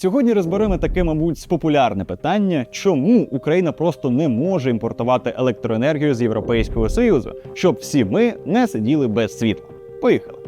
Сьогодні розберемо таке, мабуть, популярне питання, чому Україна просто не може імпортувати електроенергію з Європейського Союзу, щоб всі ми не сиділи без світла. Поїхали.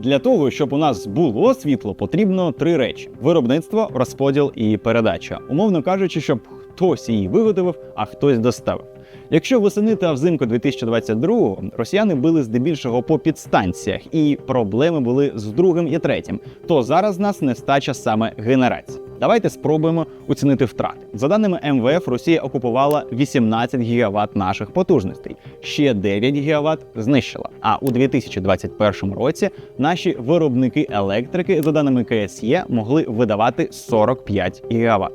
Для того, щоб у нас було світло, потрібно три речі: виробництво, розподіл і передача. Умовно кажучи, щоб хтось її виготовив, а хтось доставив. Якщо восени та взимку 2022-го росіяни били здебільшого по підстанціях, і проблеми були з другим і третім, то зараз нас нестача саме генерації. Давайте спробуємо оцінити втрати. За даними МВФ, Росія окупувала 18 гігават наших потужностей, ще 9 гігават знищила. А у 2021 році наші виробники електрики, за даними КСЄ, могли видавати 45 гігават.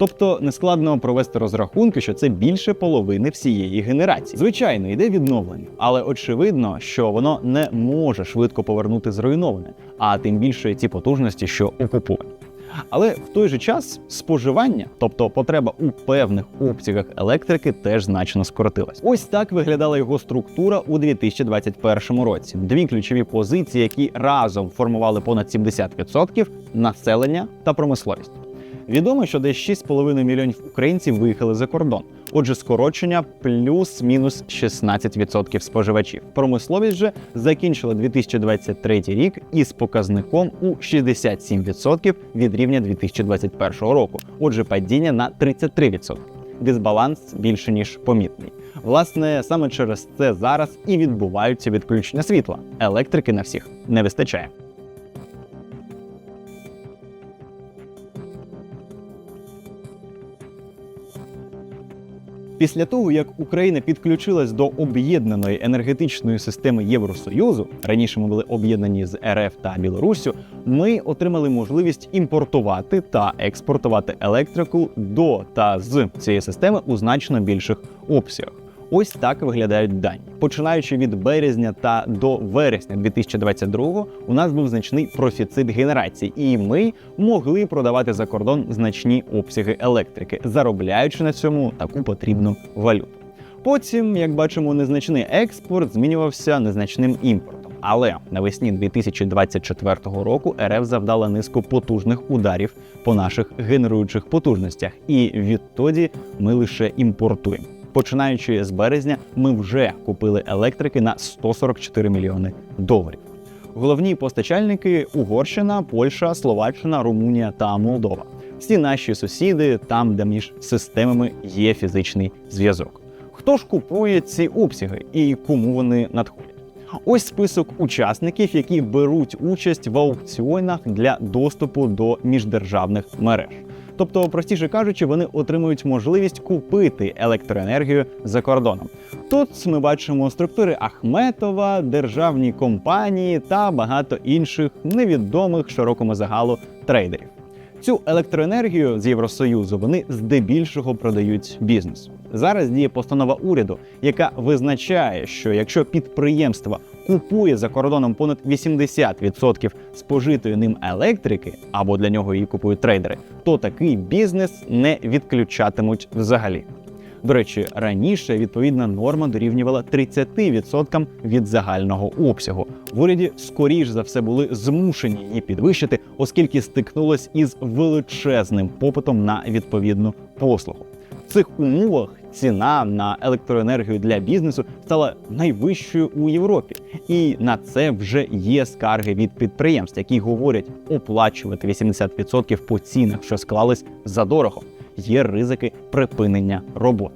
Тобто нескладно провести розрахунки, що це більше половини всієї генерації. Звичайно, йде відновлення, але очевидно, що воно не може швидко повернути зруйноване, а тим більше ті потужності, що окуповані. Але в той же час споживання, тобто потреба у певних обсягах електрики, теж значно скоротилась. Ось так виглядала його структура у 2021 році. Дві ключові позиції, які разом формували понад 70% населення та промисловість. Відомо, що десь 6,5 мільйонів українців виїхали за кордон. Отже, скорочення плюс-мінус 16% споживачів. Промисловість же закінчила 2023 рік із показником у 67% від рівня 2021 року. Отже, падіння на 33%. Дисбаланс більше ніж помітний. Власне, саме через це зараз і відбуваються відключення світла. Електрики на всіх не вистачає. Після того, як Україна підключилась до об'єднаної енергетичної системи Євросоюзу, раніше ми були об'єднані з РФ та Білоруссю, ми отримали можливість імпортувати та експортувати електрику до та з цієї системи у значно більших обсягах. Ось так виглядають дані. Починаючи від березня та до вересня 2022 у нас був значний профіцит генерації, і ми могли продавати за кордон значні обсяги електрики, заробляючи на цьому таку потрібну валюту. Потім, як бачимо, незначний експорт змінювався незначним імпортом. Але навесні 2024 року РФ завдала низку потужних ударів по наших генеруючих потужностях, і відтоді ми лише імпортуємо. Починаючи з березня, ми вже купили електрики на 144 мільйони доларів. Головні постачальники Угорщина, Польща, Словаччина, Румунія та Молдова. Всі наші сусіди там, де між системами є фізичний зв'язок. Хто ж купує ці обсяги і кому вони надходять? Ось список учасників, які беруть участь в аукціонах для доступу до міждержавних мереж. Тобто, простіше кажучи, вони отримують можливість купити електроенергію за кордоном. Тут ми бачимо структури Ахметова, державні компанії та багато інших невідомих широкому загалу трейдерів. Цю електроенергію з Євросоюзу вони здебільшого продають бізнесу. Зараз діє постанова уряду, яка визначає, що якщо підприємство купує за кордоном понад 80% спожитої ним електрики, або для нього її купують трейдери, то такий бізнес не відключатимуть взагалі. До речі, раніше відповідна норма дорівнювала 30% від загального обсягу. В уряді скоріш за все були змушені її підвищити, оскільки стикнулось із величезним попитом на відповідну послугу. В цих умовах ціна на електроенергію для бізнесу стала найвищою у Європі, і на це вже є скарги від підприємств, які говорять оплачувати 80% по цінах, що склались за дорого. Є ризики припинення роботи.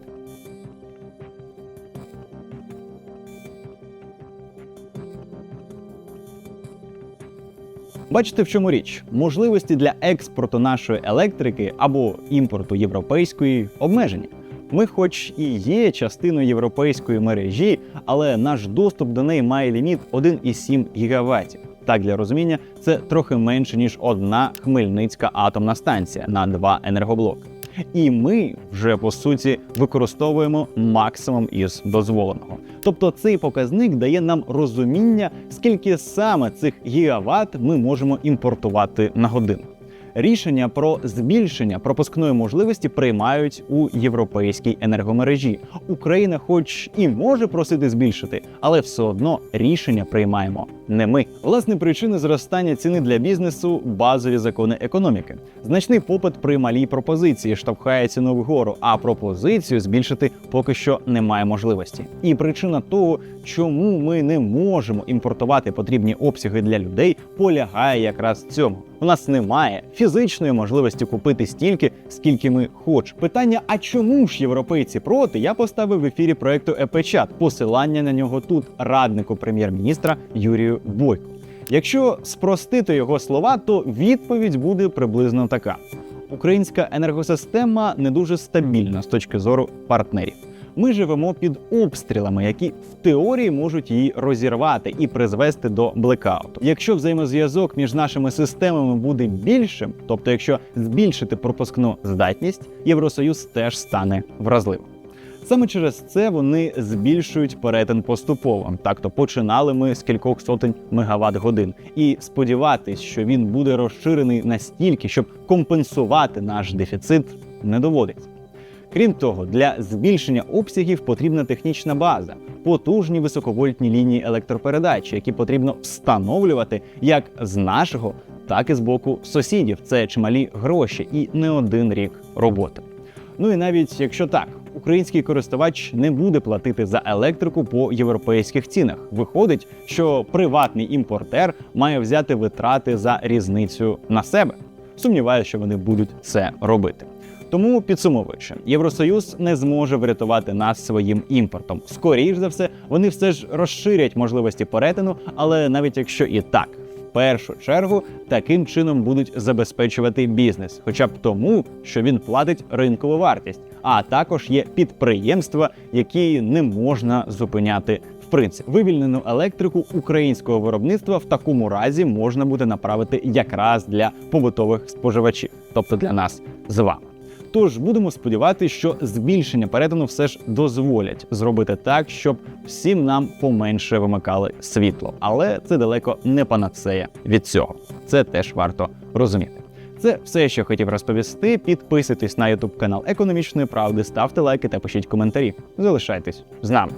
Бачите, в чому річ? Можливості для експорту нашої електрики або імпорту європейської обмежені. Ми, хоч і є частиною європейської мережі, але наш доступ до неї має ліміт 1,7 гігаваттів. Так, для розуміння, це трохи менше ніж одна Хмельницька атомна станція на два енергоблоки. І ми вже по суті використовуємо максимум із дозволеного. Тобто цей показник дає нам розуміння, скільки саме цих гігават ми можемо імпортувати на годину. Рішення про збільшення пропускної можливості приймають у європейській енергомережі. Україна, хоч і може просити збільшити, але все одно рішення приймаємо не ми. Власне, причини зростання ціни для бізнесу базові закони економіки. Значний попит при малій пропозиції штовхає ціну вгору, а пропозицію збільшити поки що немає можливості. І причина того, чому ми не можемо імпортувати потрібні обсяги для людей, полягає якраз в цьому. У нас немає фізичної можливості купити стільки, скільки ми хочемо. Питання: а чому ж європейці проти? Я поставив в ефірі проекту ЕПЧАТ. Посилання на нього тут раднику прем'єр-міністра Юрію Бойко. Якщо спростити його слова, то відповідь буде приблизно така: українська енергосистема не дуже стабільна з точки зору партнерів. Ми живемо під обстрілами, які в теорії можуть її розірвати і призвести до блекауту. Якщо взаємозв'язок між нашими системами буде більшим, тобто якщо збільшити пропускну здатність, Євросоюз теж стане вразливим. Саме через це вони збільшують перетин поступово. Так то починали ми з кількох сотень мегаватт годин, і сподіватись, що він буде розширений настільки, щоб компенсувати наш дефіцит, не доводиться. Крім того, для збільшення обсягів потрібна технічна база, потужні високовольтні лінії електропередачі, які потрібно встановлювати як з нашого, так і з боку сусідів. Це чималі гроші і не один рік роботи. Ну і навіть якщо так, український користувач не буде платити за електрику по європейських цінах. Виходить, що приватний імпортер має взяти витрати за різницю на себе. Сумніваюся, що вони будуть це робити. Тому підсумовуючи, Євросоюз не зможе врятувати нас своїм імпортом. Скоріш за все, вони все ж розширять можливості перетину, але навіть якщо і так, в першу чергу таким чином будуть забезпечувати бізнес, хоча б тому, що він платить ринкову вартість. А також є підприємства, які не можна зупиняти. В принципі, вивільнену електрику українського виробництва в такому разі можна буде направити якраз для побутових споживачів, тобто для нас з вами. Тож будемо сподіватися, що збільшення перетину все ж дозволять зробити так, щоб всім нам поменше вимикали світло. Але це далеко не панацея від цього. Це теж варто розуміти. Це все, що хотів розповісти. Підписуйтесь на YouTube канал Економічної правди, ставте лайки та пишіть коментарі. Залишайтесь з нами.